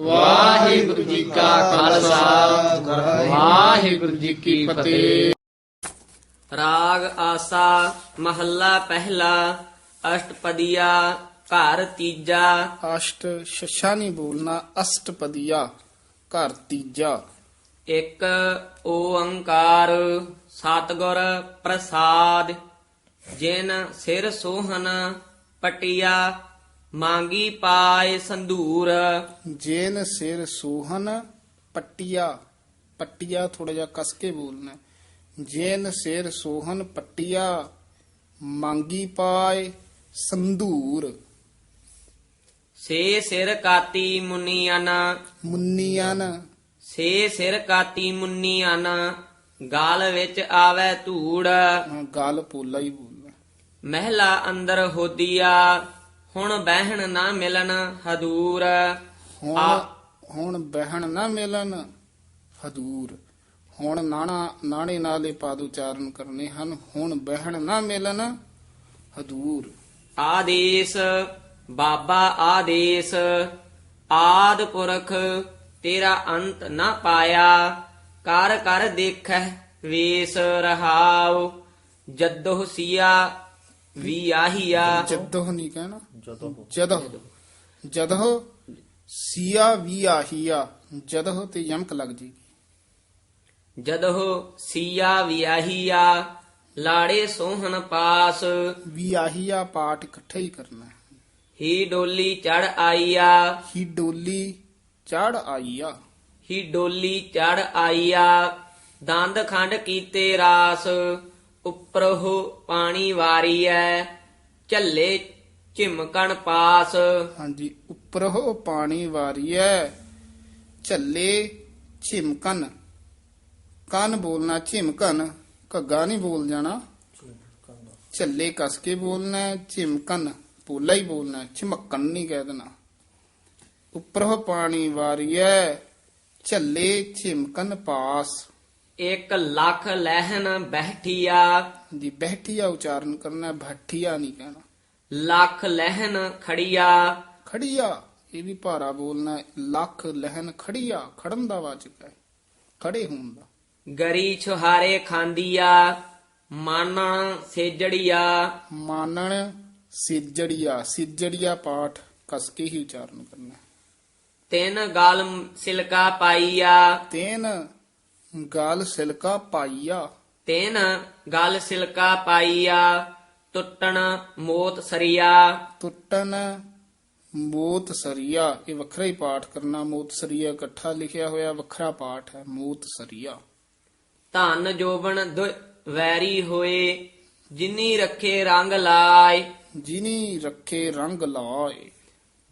ਵਾਹਿਗੁਰੂ ਜੀ ਕਾ ਖਾਲਸਾ। ਵਾਹਿਗੁਰੂ ਜੀ ਕੀ ਫਤਿਹ। ਰਾਗ ਆਸਾ ਮਹੱਲਾ ਪਹਿਲਾ ਅਸ਼ਟਪਦੀਆ ਘਰ ਤੀਜਾ। ਅਸ਼ਟ ਸ਼ਸ਼ਾ ਨਹੀਂ ਬੋਲਣਾ ਅਸ਼ਟਪਦੀਆ ਘਰ ਤੀਜਾ। ਇੱਕ ਓੰਕਾਰ ਸਤਿਗੁਰ ਪ੍ਰਸਾਦ ਜਿਨ ਸਿਰ ਸੋਹਨ ਪਟਿਆ। ਮੰਗੀ ਪਾਏ ਸੰਧੂਰ। ਜੇਨ ਸਿਰ ਸੋਹਨ ਪੱਟੀਆ। ਪੱਟੀਆ ਥੋੜਾ ਜਿਹਾ ਕਸ ਕੇ ਬੋਲਣਾ ਜੇਨ ਸਿਰ ਸੋਹਨ ਪੱਟੀਆ ਮੰਗੀ ਪਾਏ ਸੰਧੂਰ। ਸੇ ਸਿਰ ਕਾਤੀ ਮੁਨੀਆਨ ਮੁੰਨੀਆਂ ਸੇ ਸਿਰ ਕਾਤੀ ਮੁਨੀਆਨ ਗਾਲ ਵਿੱਚ ਆਵੇ ਧੂੜ। ਗਾਲ ਪੋਲਾ ਹੀ ਬੋਲਣਾ ਮਹਿਲਾ ਅੰਦਰ ਹੋਦੀਆ। ਹੁਣ ਬਹਿਣ ਨਾ ਮਿਲਣ ਹਦੂਰ। ਹੁਣ ਬਹਿਣ ਨਾ ਮਿਲਣ ਹਦੂਰ। ਹੁਣ ਨਾਣਾ ਨਾਣੇ ਨਾਲੇ ਪਾਦ ਉਚਾਰਨ ਕਰਨੇ ਹਨ। ਹੁਣ ਬਹਿਣ ਨਾ ਮਿਲਣ ਹਦੂਰ। ਆਦੇਸ਼ ਬਾਬਾ ਆਦੇਸ਼ ਆਦ ਪੁਰਖ ਤੇਰਾ ਅੰਤ ਨਾ ਪਾਇਆ। ਕਰ ਕਰ ਦੇਖੈ ਵੇਸ ਰਹਾਉ। ਜਦੋ ਸੀਆ ਵੀ ਆਹੀਆ ਜਦੋਹ ਨਹੀਂ ਕਹਿਣਾ। ਜਦੋਹ ਜਦੋਹ ਸੀਆ ਵੀ ਆਹੀਆ ਜਦੋਹ ਤੇ ਯਮਕ ਲੱਗ ਜੀ ਜਦੋ ਸੀਆ ਵੀ ਆਹੀਆ ਲਾੜੇ ਸੋਹਣ ਪਾਸ। ਵੀ ਆਹੀਆ ਪਾਠ ਇਕੱਠੇ ਹੀ ਕਰਨਾ। ਹੈ। ਹੀ ਡੋਲੀ ਚੜ ਆਈਆ ਹੀ ਡੋਲੀ ਚੜ ਆਈਆ ਹੀ ਡੋਲੀ ਚੜ ਆਈਆ ਦੰਦ ਖੰਡ ਕੀਤੇ ਰਾਸ। ਉੱਪਰੋਂ ਪਾਣੀ ਵਾਰੀਐ ਝੱਲੇ ਝਿਮਕਣ ਪਾਸ। ਹਾਂਜੀ ਉੱਪਰੋਂ ਪਾਣੀ ਵਾਰੀਐ ਝੱਲੇ ਝਿਮਕਨ ਕੰਨ ਬੋਲਣਾ ਝਿਮਕਨ ਘੱਗਾ ਨਹੀਂ ਬੋਲ ਜਾਣਾ। ਝੱਲੇ ਕਸ ਕੇ ਬੋਲਣਾ ਹੈ, ਝਿਮਕਨ ਪੋਲਾ ਹੀ ਬੋਲਣਾ ਹੈ, ਝਿਮਕਣ ਨਹੀਂ ਕਹਿ ਦੇਣਾ। ਉੱਪਰੋਂ ਪਾਣੀ ਵਾਰੀਐ ਝੱਲੇ ਝਿਮਕਨ ਪਾਸ। ਇੱਕ ਲੱਖ ਲਹਿਨ ਬਹਿਠੀਆ। ਦੀ ਬਹਿਠੀਆ ਉਚਾਰਨ ਕਰਨਾ ਭੱਠੀਆ ਨਹੀਂ ਕਹਿਣਾ। ਲੱਖ ਲਹਿਨ ਖੜੀਆ। ਖੜੀਆ ਇਹ ਵੀ ਭਾਰਾ ਬੋਲਣਾ ਹੈ, ਲੱਖ ਲਹਿਨ ਖੜੀਆ ਖੜਨ ਦਾ ਵਾਚਕ ਹੈ। ਖੜੇ ਹੋਣ ਦਾ। ਗਰੀ ਛੁਹਾਰੇ ਖਾਂਦੀਆ ਮਾਨਣ ਸੇਜੜੀਆ। ਮਾਨਣ ਸਿਜੜੀਆ ਸਿਜੜੀਆ ਪਾਠ ਕਸ ਕੇ ਹੀ ਉਚਾਰਨ ਕਰਨਾ ਹੈ। ਤਿੰਨ ਗਲ ਸਿਲਕਾ ਪਾਈਆ। ਤੈਨ ਗਾਲ ਸਿਲਕਾ ਪਾਈਆ। ਤਿੰਨ ਗਲ ਸਿਲਕਾ ਪਾਈਆ ਟੁੱਟਣ ਮੋਤ ਸਰੀਆ। ਟੁੱਟਨ ਮੋਤ ਸਰੀਆ। ਇਹ ਵੱਖਰਾ ਹੀ ਪਾਠ ਕਰਨਾ ਮੋਤ ਸਰੀਆ ਇਕੱਠਾ ਲਿਖਿਆ ਹੋਇਆ ਵੱਖਰਾ ਪਾਠ ਹੈ ਮੋਤ ਸਰੀਆ। ਧਨ ਜੋਬਨ ਦੁ ਵੈਰੀ ਹੋਏ ਜਿਨੀ ਰੱਖੇ ਰੰਗ ਲਾਏ। ਜਿਨੀ ਰੱਖੇ ਰੰਗ ਲਾਏ।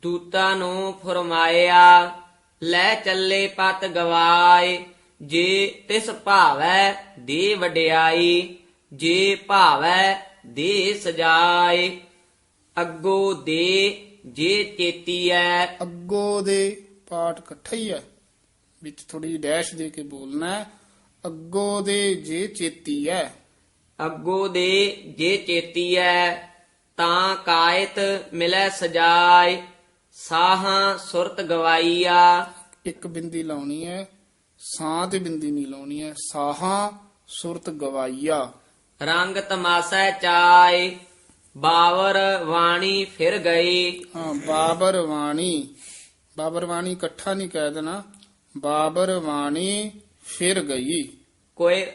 ਦੂਤਾ ਨੂੰ ਫਰਮਾਇਆ ਲੈ ਚੱਲੇ ਪਤ ਗਵਾਏ। ਜੇ ਤਿਸ ਭਾਵੈ ਦੇ ਵਡਿਆਈ ਜੇ ਭਾਵੈ ਦੇ ਸਜਾਏ। ਅੱਗੋ ਦੇ ਜੇ ਚੇਤੀਐ। ਅੱਗੋ ਦੇ ਪਾਠ ਇਕੱਠਾ ਹੀ ਹੈ। ਵਿੱਚ ਥੋੜੀ ਜਿਹੀ ਡੈਸ਼ ਦੇ ਕੇ ਬੋਲਣਾ ਹੈ। ਅੱਗੋ ਦੇ ਜੇ ਚੇਤੀ ਹੈ ਅੱਗੋ ਦੇ ਜੇ ਚੇਤੀਐ ਤਾਂ ਕਾਇਤ ਮਿਲੈ ਸਜਾਏ। ਸਾਹਾਂ ਸੁਰਤ ਗਵਾਈਆ। ਇੱਕ ਬਿੰਦੀ ਲਾਉਣੀ ਹੈ। ਸਾਹ ਤੇ ਬਿੰਦੀ ਨਹੀਂ ਲਾਉਣੀ ਹੈ ਸਾਹਾਂ ਸੁਰਤ ਗਵਾਈਆ। ਰੰਗ ਤਮਾਸਾ ਚਾਏ। ਬਾਵਰ ਵਾਣੀ ਫਿਰ ਗਈ। ਹਾਂ ਬਾਬਰ ਵਾਣੀ। ਬਾਬਰ ਵਾਣੀ ਇਕੱਠਾ ਨਹੀਂ ਕਹਿ ਦੇਣਾ। ਬਾਬਰ ਵਾਣੀ ਫਿਰ ਗਈ। ਕੋਈ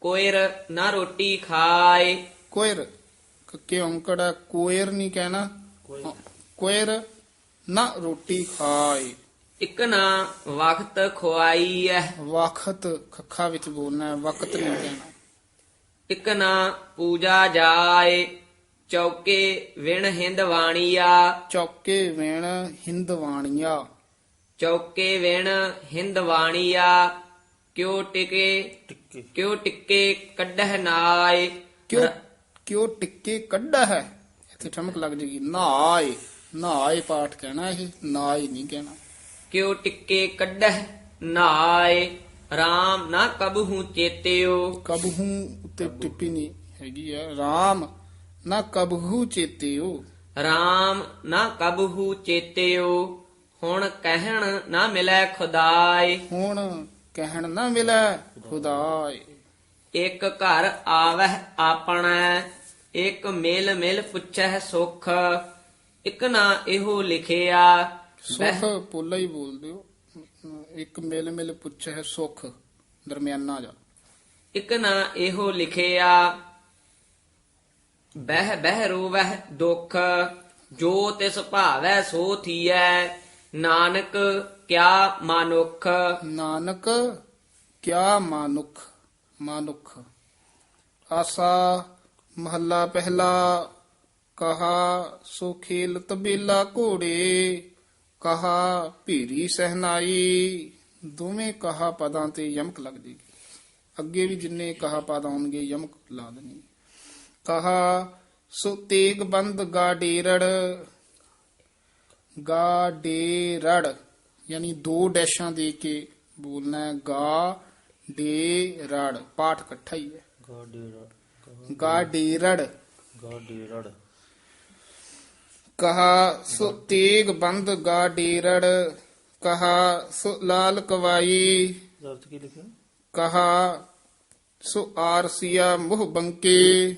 ਕੋਇਰ ਨਾ ਰੋਟੀ ਖਾਏ। ਕੋਇਰ ਕੱਕੇ ਔਂਕੜਾ ਕੋਇਰ ਨਹੀਂ ਕਹਿਣਾ। ਕੋਇਰ ਨਾ ਰੋਟੀ ਖਾਏ। ਇੱਕ ਨਾ ਵਕਤ ਖੁਆਈ ਐ। ਵਕਤ ਖੱਖਾ ਵਿੱਚ ਬੋਲਣਾ ਹੈ ਵਕਤ ਨਹੀਂ ਕਹਿਣਾ। ਇੱਕ ਨਾ ਪੂਜਾ ਜਾਏ ਚੌਕੇ ਵਿਣ ਹਿੰਦ ਵਾਣੀਆ ਚੌਕੇ ਵੇਣ ਹਿੰਦਵਾਣੀਆ। ਚੌਕੇ ਵਿਣ ਹਿੰਦ ਵਾਣੀਆ ਕਿਉ ਟਿਕੇ ਕਿਉ ਟਿੱਕੇ ਕੱਢਹਿ ਨਾਏ। ਕਿਉਂ ਕਿਉਂ ਟਿੱਕੇ ਕੱਢਾ ਹੈ ਇੱਥੇ ਠਮਕ ਲੱਗ ਜੇਗੀ ਨਾਏ ਨਾਏ ਪਾਠ ਕਹਿਣਾ ਇਹ ਨਾਏ ਨਹੀਂ ਕਹਿਣਾ। ਕਿਉ ਟਿੱਕੇ ਕੱਢਹਿ ਨਾਏ RAM ਨਾ ਕਬਹੂ ਚੇਤਿਓ। ਕਬਹੂ ਉੱਤੇ ਟਿੱਪੀ ਨਹੀਂ ਹੈਗੀ ਹੈ RAM ਨਾ ਕਬਹੂ ਚੇਤਿਓ। RAM ਨਾ ਕਬਹੂ ਚੇਤਿਓ ਹੁਣ ਕਹਿਣ ਨਾ ਮਿਲੈ ਖੁਦਾਈ ਹੁਣ ਕਹਿਣ ਨਾ ਮਿਲੈ ਖੁਦਾਏ। ਇੱਕ ਘਰ ਆਵਹਿ ਆਪਣਾ ਇੱਕ ਮਿਲ ਮਿਲ ਪੁੱਛੈ ਸੁਖ ਇੱਕ ਨਾ ਇਹੋ ਲਿਖਿਆ ਸੁਖ ਪੋਲਾ ਹੀ ਬੋਲਦੇ ਹੋ। ਇੱਕ ਮਿਲ ਮਿਲ ਪੁੱਛੇ ਸੁਖ ਦਰਮਿਆਨਾ ਜਾ। ਇੱਕ ਨਾ ਇਹੋ ਲਿਖਿਆ ਬਹਿ ਬਹਿ ਰੋਵਹਿ ਦੁਖ ਜੋ ਤਿਸ ਭਾਵੈ ਸੋ ਥੀਐ ਨਾਨਕ ਕਿਆ ਮਾਨੁਖ। ਨਾਨਕ ਕਿਆ ਮਾਨੁਖ ਮਾਨੁਖ। ਆਸਾ ਮਹੱਲਾ ਪਹਿਲਾ ਕਹਾ ਸੋ ਖੇਲ ਤਬੇਲਾ ਘੋੜੇ। ਕਹਾ ਭੀਰੀ ਸਹਨਾਈ ਦੋਵੇਂ ਕਹਾ ਪਦਾਂ ਤੇ ਯਮਕ ਲੱਗ ਜੇਗੀ। ਅੱਗੇ ਵੀ ਜਿੰਨੇ ਕਹਾ ਪਦ ਆਉਣਗੇ ਯਮਕ ਲਾ ਦੇਣੀ। ਕਹਾ ਸੋ ਤੇਗ ਬੰਦ ਗਾਡੇਰੜ ਗਾਡੇਰੜ ਯਾਨੀ ਦੋ ਡੈਸ਼ਾਂ ਦੇ ਕੇ ਬੋਲਣਾ ਹੈ ਗਾ ਡੇ ਰੜ ਪਾਠ ਇਕੱਠਾ ਹੀ ਹੈ। ਗਾਡੇਰੜ। ਗਾਡੀਰੜ। ਕਹਾ ਸੋ ਤੇਗ ਬੰਦ ਗਾਡੇਰੜ ਕਹਾ ਸੋ ਲਾਲ ਕਵਾਈ। ਅਰਥ ਕੀ ਲਿਖਿਆ? ਕਹਾ ਸੋ ਆਰਸੀਆ ਮੁਹ ਬੰਕੇ।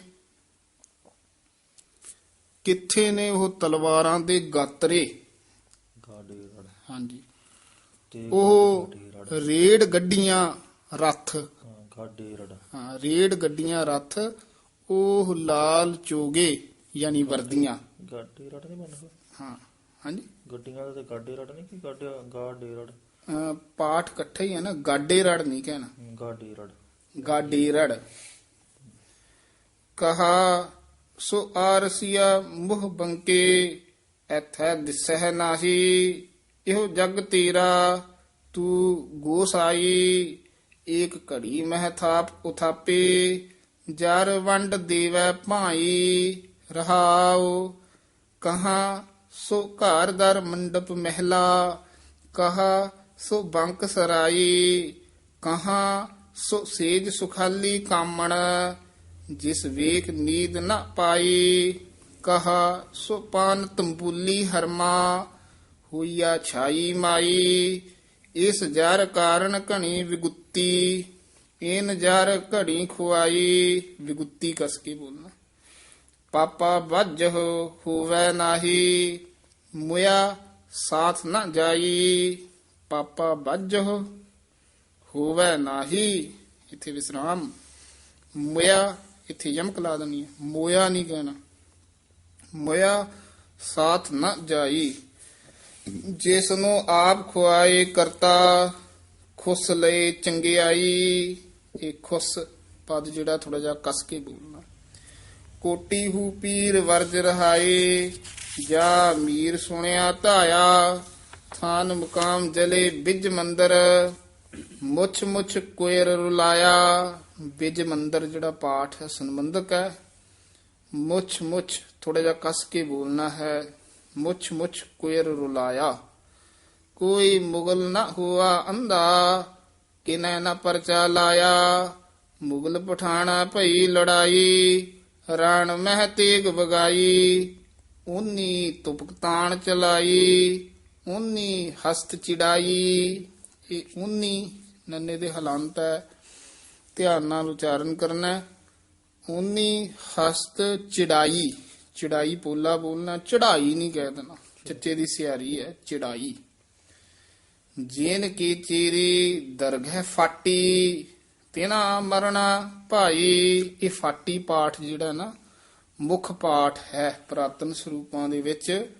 ਕਿੱਥੇ ਨੇ ਉਹ ਤਲਵਾਰਾਂ ਦੇ ਗਾਤਰੇ? ਹਾਂਜੀ। ਉਹ ਰੇਡ ਗੱਡੀਆਂ ਰੱਥ। ਹਾਂ ਰੇਡ ਗੱਡੀਆਂ ਰੱਥ ਉਹ ਲਾਲ ਚੋਗੇ ਯਾਨੀ ਵਰਦੀਆਂ। ਗਾਡੀਰੜ ਨਹੀਂ ਬਣਦਾ ਹਾਂ ਹਾਂਜੀ ਗੱਡੀਆਂ ਦਾ ਤੇ ਗਾਡੀਰੜ ਨਹੀਂ ਕਿ ਗਾਡਿਆ ਗਾਡੀਰੜ ਅਹ ਪਾਠ ਇਕੱਠੇ ਹੀ ਹੈ ਨਾ ਗਾਡੇ ਰੜ ਨਹੀਂ ਕਹਿਣਾ ਗਾਡੀਰੜ ਗਾਡੀ ਰੜ ਕਹਾ ਸੋ ਆਰਸੀਆ ਮੁਹ ਬੰਕੇ ਐਥੈ ਦਿਸਹਿ ਨਾਹੀ ਇਹੋ ਜਗ ਤੇਰਾ ਤੂੰ ਗੋਸਾਈ ਏਕ ਘੜੀ ਮਹਿ ਥਾਪ ਉਥਾਪੇ ਜਰ ਵੰਡ ਦੇਵੈ ਭਾਈ ਰਹਾਉ ਕਹਾ, ਸੋ ਘਰ ਦਰ ਮੰਡਪ ਮਹਿਲਾ, ਕਹਾ, ਸੋ ਬੰਕ ਸਰਾਈ, ਕਹਾ, ਸੋ ਸੇਜ ਸੁਖਾਲੀ ਕਾਮਣ, ਜਿਸ ਵੇਖ ਨੀਂਦ ਨਾ ਪਾਈ, ਕਹਾ, ਸੋ ਪਾਨ ਤੰਬੂਲੀ ਹਰਮਾ, ਹੋਈਆ ਛਾਈ ਮਾਈ, ਇਸ ਜਰ ਕਾਰਨ ਘਣੀ ਵਿਗੁੱਤੀ, ਇਨ ਜਰ ਘੜੀ ਖੁਆਈ, ਵਿਗੁੱਤੀ ਕਸ ਕੇ ਬੋਲਣਾ। ਪਾਪਾ ਵੱਜ ਹੋਵੇ ਨਾਹੀ ਮੁਆ ਸਾਥ ਨਾ ਜਾਈ। ਪਾਪਾ ਵੱਜ ਹੋਵੇ ਨਾਹੀ, ਇੱਥੇ ਵਿਸਰਾਮ। ਮੁਆ ਇਥੇ ਯਮਕ ਲਾ ਦੇਣੀ ਮੋਇਆ ਨਹੀਂ ਕਹਿਣਾ। ਮੋਇਆ ਸਾਥ ਨਾ ਜਾਈ। ਜਿਸ ਨੂੰ ਆਪ ਖੁਆਏ ਕਰਤਾ, ਖੁਸ ਲਏ ਚੰਗਿਆਈ। ਇਹ ਖੁਸ ਪਦ ਜਿਹੜਾ ਥੋੜਾ ਜਿਹਾ ਕਸ ਕੇ ਬੋਲਣਾ। ਕੋਟੀ ਹੂ ਪੀਰ ਵਰਜ ਰਹਾਏ, ਜਾ ਮੀਰ ਸੁਣਿਆ ਧਾਇਆ, ਥਾਨ ਮੁਕਾਮ ਜਲੇ ਬਿਜ ਮੰਦਰ, ਮੁਛ ਮੁਛ ਕੋਇਰ ਰੁਲਾਇਆ। ਬਿਜ ਮੰਦਰ ਜਿਹੜਾ ਪਾਠ ਹੈ, ਸੰਬੰਧਕ ਹੈ। ਮੁੱਛ ਮੁਛ ਥੋੜਾ ਜਿਹਾ ਕਸ ਕੇ ਬੋਲਣਾ ਹੈ, ਮੁਛ ਮੁਛ ਕੋਇਰ ਰੁਲਾਇਆ। ਕੋਈ ਮੁਗਲ ਨਾ ਹੁਆ ਅੰਦਾ ਕਿਨੈ ਨਾ ਪਰਚਾ ਲਾਇਆ। ਮੁਗਲ ਪਠਾਣਾ ਭਈ ਲੜਾਈ ਰਣ ਮਹਿ ਤੇਗ ਬਗਾਈ ਉਨੀ ਤੁਪਕ ਚਲਾਈ, ਉਨੀ ਹਸਤ ਚਿੜਾਈ, ਇਹ ਉਨੀ ਨੰਨੇ ਦੇ ਹਲੰਤ ਹੈ, ਧਿਆਨ ਨਾਲ ਉਚਾਰਨ ਕਰਨਾ ਹੈ। ਉਨੀ ਹਸਤ ਚਿੜਾਈ ਚਿੜਾਈ ਪੋਲਾ ਬੋਲਣਾ, ਚੜਾਈ ਨਹੀਂ ਕਹਿ ਦੇਣਾ, ਚੱਚੇ ਦੀ ਸਿਆਰੀ ਹੈ, ਚਿੜਾਈ ਜੇਨ ਕੀ ਚੀਰੀ, ਦਰਗਹਿ ਫਾਟੀ ਤਿਨਾ ਮਰਣਾ ਭਾਈ, ਇਹ ਫਾਟੀ ਪਾਠ ਜਿਹੜਾ ਨਾ, ਮੁੱਖ ਪਾਠ ਹੈ ਪ੍ਰਾਤਨ ਸਰੂਪਾਂ ਦੇ ਵਿੱਚ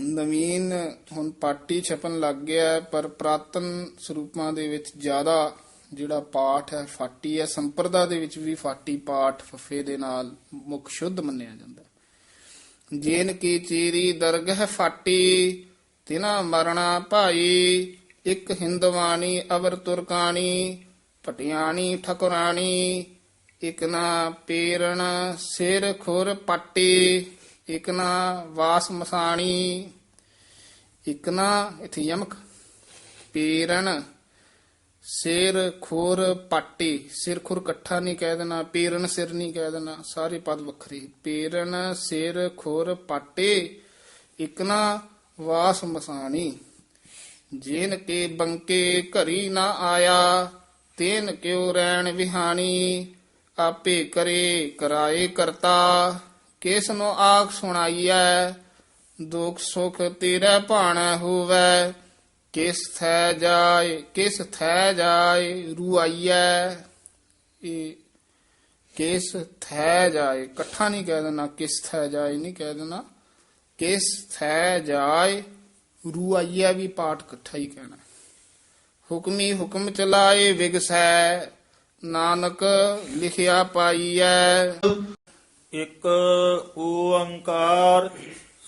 ਨਵੀਨ ਹੁਣ ਪਾਟੀ ਛਪਣ ਲੱਗ ਗਿਆ ਪਰ ਪ੍ਰਾਤਨ ਸਰੂਪਾਂ ਦੇ ਵਿੱਚ ਜ਼ਿਆਦਾ ਜਿਹੜਾ ਪਾਠ ਹੈ, ਫਾਟੀ ਹੈ ਸੰਪਰਦਾ ਦੇ ਵਿੱਚ ਵੀ ਫਾਟੀ ਪਾਠ ਫਫੇ ਦੇ ਨਾਲ ਮੁੱਖ ਸ਼ੁੱਧ ਮੰਨਿਆ ਜਾਂਦਾ ਹੈ। ਜੇਨ ਕੀ ਚੀਰੀ ਦਰਗਹਿ ਫਾਟੀ, ਤਿਨਾ ਮਰਣਾ ਭਾਈ ਇੱਕ ਹਿੰਦਵਾਣੀ ਅਵਰ ਤੁਰਕਾਣੀ ਪਟਿਆਣੀ, ਠਕੁਰਾਣੀ, ਇਕ ਨਾ ਪੇਰਣ, ਸਿਰ ਖੁਰ ਪੱਟੀ, ਇਕ ਨਾ ਵਾਸ ਮਸਾਣੀ, ਇਕ ਨਾ ਇਥੇ ਯਮਕ, ਪੇਰਣ, ਸਿਰ ਖੁਰ ਪਾਟੀ, ਸਿਰ ਖੁਰ ਇਕੱਠਾ ਨਹੀਂ ਕਹਿ ਦੇਣਾ, ਪੇਰਣ ਸਿਰ ਨਹੀਂ ਕਹਿ ਦੇਣਾ, ਸਾਰੇ ਪਦ ਵੱਖਰੇ, ਪੇਰਣ, ਸਿਰ ਖੁਰ ਪਾਟੇ, ਇਕ ਨਾ ਵਾਸ ਮਸਾਣੀ। ਜੇਨ ਕੇ ਬੰਕੇ ਘਰੀ ਨਾ ਆਇਆ, ਤੇਨ ਕਿਉ ਰਹਿਣ ਵਿਹਾਣੀ, ਆਪੇ ਕਰੇ ਕਰਾਏ ਕਰਤਾ। ਕਿਸ ਨੂੰ ਆਖ ਸੁਣਾਈਐ, ਦੁਖ ਸੁਖ ਤੇਰੇ ਭਾਣਾ ਹੋਵੇ। ਕਿਸ ਥੈ ਜਾਏ, ਕਿਸ ਥੈ ਜਾਏ ਰੁਆਈਐ। ਇਹ ਕਿਸ ਥੈ ਜਾਏ, ਇਕੱਠਾ ਨਹੀਂ ਕਹਿ ਦੇਣਾ ਕਿਸ ਥੈ ਜਾਏ, ਨਹੀਂ ਕਹਿ ਦੇਣਾ। ਕਿਸ ਥੈ ਜਾਏ ਰੁਆਈਐ ਵੀ ਪਾਠ ਇਕੱਠਾ ਹੀ ਕਹਿਣਾ। ਹੁਕਮੀ ਹੁਕਮ ਚਲਾਏ ਵਿਗਸੈ ਨਾਨਕ ਲਿਖਿਆ ਪਾਈਐ। ਇੱਕ ਓੰਕਾਰ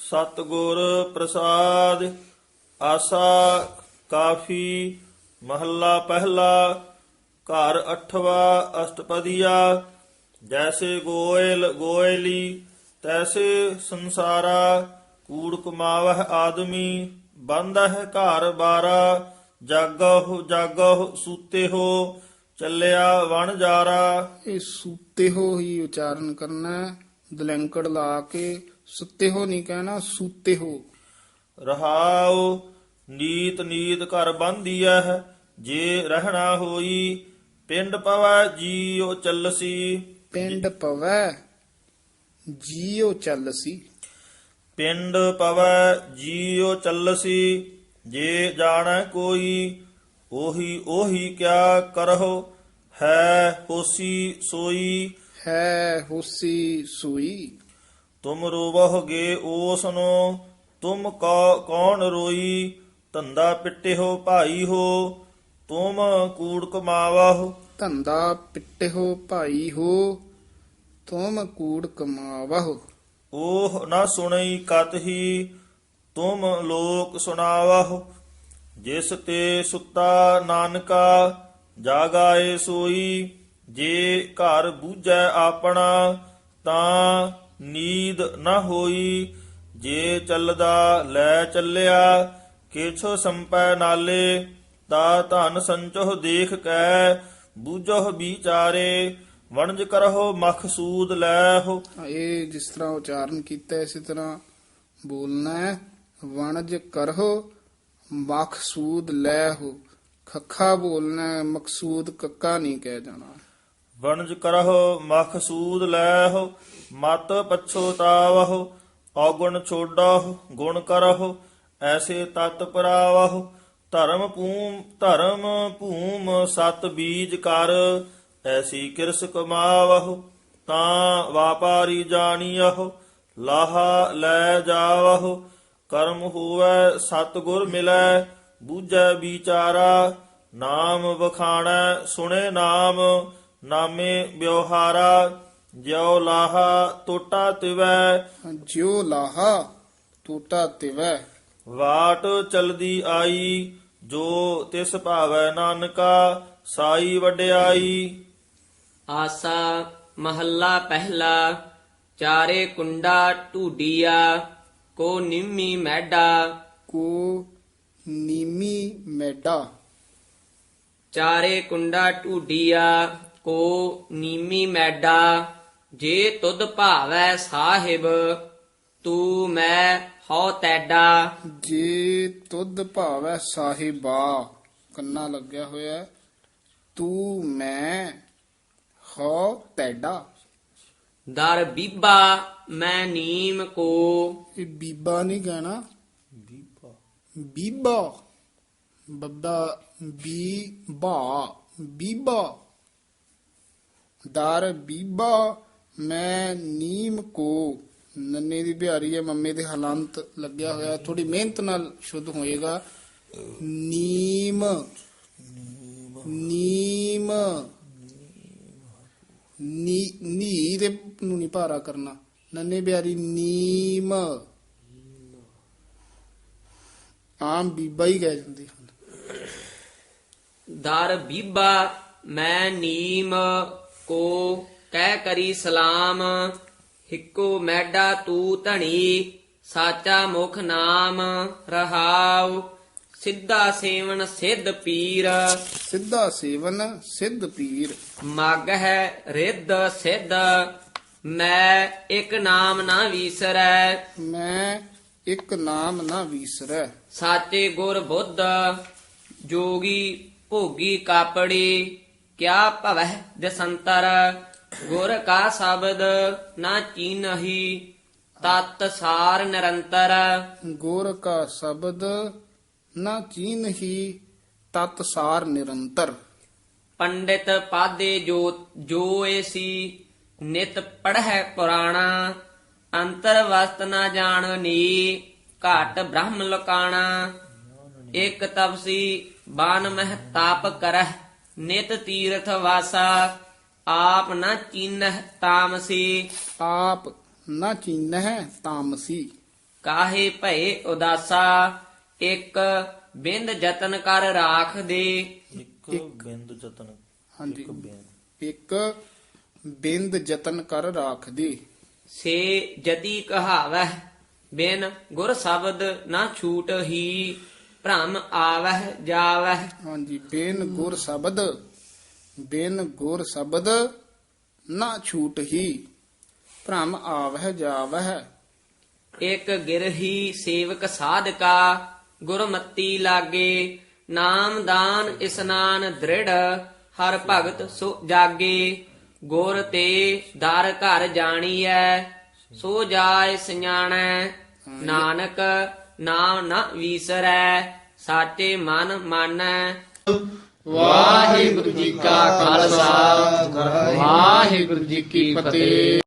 ਸਤਿਗੁਰ ਪ੍ਰਸਾਦ, ਆਸਾ ਕਾਫੀ, ਮਹੱਲਾ ਪਹਿਲਾ, ਘਰ ਅਠਵਾ, ਅਸ਼ਟਪਦੀਆ, ਜੈਸੇ ਗੋਇਲ ਗੋਇਲੀ, ਤੈਸੇ ਸੰਸਾਰਾ ਕੂੜ ਕਮਾਵਹ ਆਦਮੀ ਬੰਦਹ ਘਰ ਬਾਰਾ ਜਾਗਹੁ ਜਾਗਹੁ ਸੂਤੇ ਹੋ ਚੱਲਿਆ ਵਣ ਜਾਰਾ। ਇਹ ਸੂਤੇ ਹੋ ਹੀ ਉਚਾਰਨ ਕਰਨਾ ਹੈ। ਦਲੈਂਕੜ ਲਾ ਕੇ ਸੁੱਤੇ ਹੋ ਨਹੀਂ ਕਹਿਣਾ ਸੂਤੇ ਹੋ ਰਹਾਉ ਨੀਤ ਨੀਤ ਕਰ ਬੰਦੀਐ ਜੇ ਰਹਿਣਾ ਹੋਈ ਪਿੰਡ ਪਵੈ ਜੀਉ ਚੱਲਸੀ। ਪਿੰਡ ਪਵੈ ਜੀਉ ਚੱਲਸੀ। ਪਿੰਡ ਪਵੈ ਜੀਉ ਚੱਲਸੀ ਜੇ ਜਾਣੈ ਕੋਈ ਉਹੀ ਉਹੀ ਕਿਆ ਕਰਹੁ ਹੈ ਹੋਸੀ ਸੋਈ। ਹੈ ਹੋਸੀ ਸੂਈ। ਤੁਮ ਰੋਵਹੁਗੇ ਓਸ ਨੂੰ ਤੁਮ ਕੌ ਕੌਣ ਰੋਈ ਧੰਦਾ ਪਿੱਟਿਓ ਭਾਈ ਹੋ ਤੁਮ ਕੂੜ ਕਮਾਵਹੁ ਧੰਦਾ ਪਿੱਟਿਓ ਭਾਈ ਹੋ ਤੁਮ ਕੂੜ ਕਮਾਵਹੁ ਉਹ ਨਾ ਸੁਣਈ ਕਤ ਹੀ, ਤੁਮ ਲੋਕ ਸੁਣਾਵਹੁ। ਜਿਸ ਤੇ ਸੁੱਤਾ ਨਾਨਕਾ ਜਾਗਾਏ ਸੋਈ। ਜੇ ਘਰ ਬੂਝੈ ਆਪਣਾ, ਤਾਂ ਨੀਂਦ ਨਾ ਹੋਈ। ਜੇ ਚੱਲਦਾ ਲੈ ਚੱਲਿਆ, ਕਿਛ ਸੰਪੈ ਨਾਲੇ। ਤਾ ਧਨ ਸੰਚੋਹ ਦੇਖ ਕੈ ਬੂਝੋ ਵਿਚਾਰੇ। ਵਣਜ ਕਰਹੁ ਮਖਸੂਦ ਲੈਹੁ। ਇਹ ਜਿਸ ਤਰ੍ਹਾਂ ਉਚਾਰਨ ਕੀਤਾ ਹੈ, ਇਸੇ ਤਰ੍ਹਾਂ ਬੋਲਣਾ ਹੈ। ਵਣਜ ਕਰਹੁ ਮਕਸੂਦ ਲੈ ਹੋ ਖੱਖਾ ਬੋਲਣਾ ਹੈ, ਮਕਸੂਦ ਕੱਕਾ ਨਹੀਂ ਕਹਿ ਜਾਣਾ। ਵਣਜ ਕਰਹੁ ਮਖਸੂਦ ਲੈਹੁ। ਮਤ ਪਛੋਤਾਵਹੁ ਔਗੁਣ ਛੋਡਹੁ ਗੁਣ ਕਰਹੁ। ਐਸੇ ਤਤ ਪਰਾਵਹੁ। ਧਰਮ ਭੂਮ ਧਰਮ ਭੂਮ ਸਤ ਬੀਜ ਕਰ। ਐਸੀ ਕਿਰਸ ਕਮਾਵਹੁ ਤਾਂ ਵਾਪਾਰੀ ਜਾਣੀਅਹੁ ਲਾਹਾ ਲੈ ਜਾਵਹੁ ਕਰਮ ਹੋਵੇ ਸਤਿਗੁਰ ਮਿਲੈ ਬੂਝੈ ਵਿਚਾਰਾ ਨਾਮ ਵਖਾਣੈ ਸੁਣੇ ਨਾਮ ਨਾਮੇ ਵਿਵਹਾਰਾ ਜਿਉ ਲਾਹਾ ਟੋਟਾ ਤਿਵੈ। ਜਿਉ ਲਾਹਾ ਟੂਟਾ ਤਿਵੈ। ਵਾਟ ਚਲਦੀ ਆਈ ਜੋ ਤਿਸ ਭਾਵੈ ਨਾਨਕਾ ਸਾਈ ਵਡਿਆਈ। ਆਸਾ ਮਹੱਲਾ ਪਹਿਲਾ ਚਾਰੇ ਕੁੰਡਾ ਢੂਡੀਆ ਕੋ ਨਿੰਮੀ ਮੈਡਾ। ਕੋ ਨੀਮੀ ਮੈਡਾ। ਚਾਰੇ ਕੁੰਡਾ ਢੂਡੀਆ ਕੋ ਨੀਮੀ ਮੈਡਾ। ਜੇ ਤੁਧ ਭਾਵੈ ਸਾਹਿਬ ਤੂੰ ਮੈਂ ਹਉ ਤੈਡਾ। ਜੇ ਤੁਧ ਭਾਵੈ ਸਾਹਿਬਾ ਕੰਨਾ ਲੱਗਿਆ ਹੋਇਆ। ਤੂੰ ਮੈਂ ਹੋ ਤੈਡਾ ਦਰ ਬੀਬਾ ਮੈਂ ਨੀਮ ਕੋ। ਇਹ ਬੀਬਾ ਨਹੀਂ ਕਹਿਣਾ। ਬੀਬਾ। ਬੱਬਾ। ਬੀ ਬਾ ਬੀਬਾ। ਦਰ ਬੀਬਾ ਮੈਂ ਨੀਮ ਕੋ। ਨੰਨੇ ਦੀ ਬਿਹਾਰੀ ਹੈ ਮੰਮੇ ਦੇ ਹਲੰਤ ਲੱਗਿਆ ਹੋਇਆ। ਥੋੜੀ ਮਿਹਨਤ ਨਾਲ ਸ਼ੁੱਧ ਹੋਏਗਾ। ਨੀਮ। ਨੀਮ। ਨੀ ਨੀ ਦੇ ਨੂੰ ਨਹੀਂ ਭਾਰਾ ਕਰਨਾ। ਨੰਨੇ ਬਿਹਾਰੀ ਨੀਮ। ਆਮ ਬੀਬਾ ਹੀ ਕਹਿ ਜਾਂਦੇ ਹਨ। ਦਰ ਬੀਬਾ, ਮੈਂ ਨੀਮ ਕੋ ਕਹਿ ਕਰੀ ਸਲਾਮ। ਹਿੱਕੋ ਮੈਡਾ ਤੂ ਧਣੀ, ਸਾਚਾ ਮੁਖ ਨਾਮ ਰਹਾਉ। ਸਿੱਧਾ ਸੇਵਨ ਸਿੱਧ ਪੀਰ। ਸਿੱਧਾ ਸੇਵਨ ਸਿੱਧ ਪੀਰ। ਮਗ ਹੈ ਰਿੱਧ ਸਿੱਧ। ਮੈਂ ਇੱਕ ਨਾਮ ਨਾ ਵੀਸਰੈ। ਮੈਂ ਇੱਕ ਨਾਮ ਨਾ ਵੀਸਰੈ। ਸਾਚੇ ਗੁਰ ਬੁੱਧ ਜੋਗੀ ਭੋਗੀ ਕਾਪੜੀ ਕਿਆ ਭਵਹਿ ਦਸੰਤਰ ਗੁਰ ਕਾ ਸ਼ਬਦ ਨਾ ਚੀਨਹੀ ਤਤ ਸਾਰ ਨਿਰੰਤਰ। ਗੁਰ ਕਾ ਸ਼ਬਦ ਨਾ ਚੀਨਹੀ ਤਤ ਸਾਰ ਨਿਰੰਤਰ। ਪੰਡਿਤ ਪਾਦੇ ਜੋ ਜੋ ਏਸੀ ਨਿਤ ਪੜ੍ਹੈ ਪੁਰਾਣਾ ਅੰਤਰ ਵਸਤ ਨਾ ਜਾਣਨੀ ਘਾਟ ਬ੍ਰਹਮ ਲੋਕਾਣਾ। ਇਕ ਤਪਸੀ ਬਾਨ ਮਹਿ ਤਾਪ ਕਰਹਿ ਨਿਤ ਤੀਰਥ ਵਾਸਾ ਆਪ ਨ ਚੀਨਹਿ ਤਾਮਸੀ। ਆਪ ਨਾ ਚੀਨਹਿ ਤਾਮਸੀ। ਕਾਹੇ ਭਏ ਉਦਾਸਾ ਇਕ ਬਿੰਦ ਜਤਨ ਕਰ ਰਾਖ ਦੇ। ਇੱਕ ਬਿੰਦ ਜਤਨ ਹਾਂਜੀ। ਇੱਕ ਬਿੰਦ। ਇੱਕ ਬਿੰਦ ਯਤਨ ਕਰ ਰਾਖਦੀ ਸੇ ਜਤੀ ਕਹਾਵਹਿ ਬਿਨ ਗੁਰ ਸ਼ਬਦ ਨਾ ਛੂਟ ਹੀ ਭ੍ਰਮ ਆਵਹਿ ਜਾਵਹਿ। ਹਾਂਜੀ ਬੇਨ ਗੁਰ ਸ਼ਬਦ ਬੇਨ ਗੁਰ ਸ਼ਬਦ ਨਾ ਛੂਟ ਹੀ ਭ੍ਰਮ ਆਵਹਿ ਜਾਵਹਿ। ਇਕ ਗਿਰਹੀ ਸੇਵਕ ਸਾਧਕਾ ਗੁਰਮਤੀ ਲਾਗੇ, ਨਾਮ ਦਾਨ ਇਸਨਾਨ ਦ੍ਰਿੜ, ਹਰ ਭਗਤ ਸੋ ਜਾਗੇ। ਗੁਰ ਤੇ ਦਰ ਘਰ ਜਾਣੀਐ, ਸੋ ਜਾਏ ਸਿਆਣੈ। ਨਾਨਕ ਨਾਮ ਨ ਵੀਸਰੈ, ਸਾਚੇ ਮਨ ਮਾਨੈ। ਵਾਹਿਗੁਰੂ ਜੀ ਕਾ ਖਾਲਸਾ, ਵਾਹਿਗੁਰੂ ਜੀ ਕੀ ਫਤਿਹ।